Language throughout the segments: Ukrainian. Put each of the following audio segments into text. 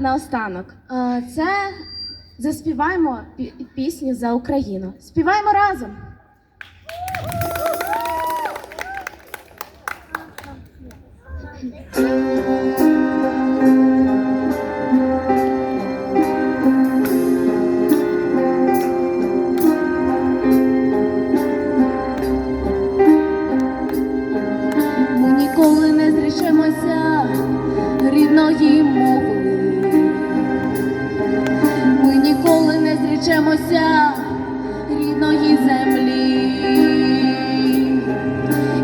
наостанок. Це заспіваємо пі- пісню за Україну. Співаємо разом. Ми ніколи не зрішимося зрічемося рідної землі.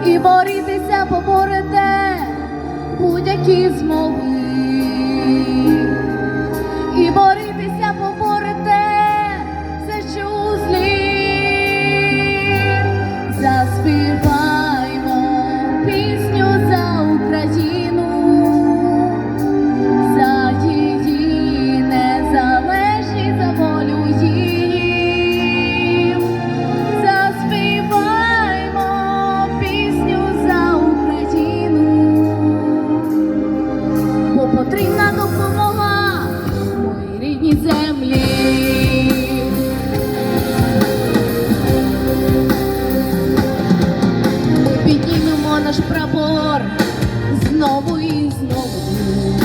І борітися поборете будь-які змови. землі. Піднімемо наш прапор знову і знову.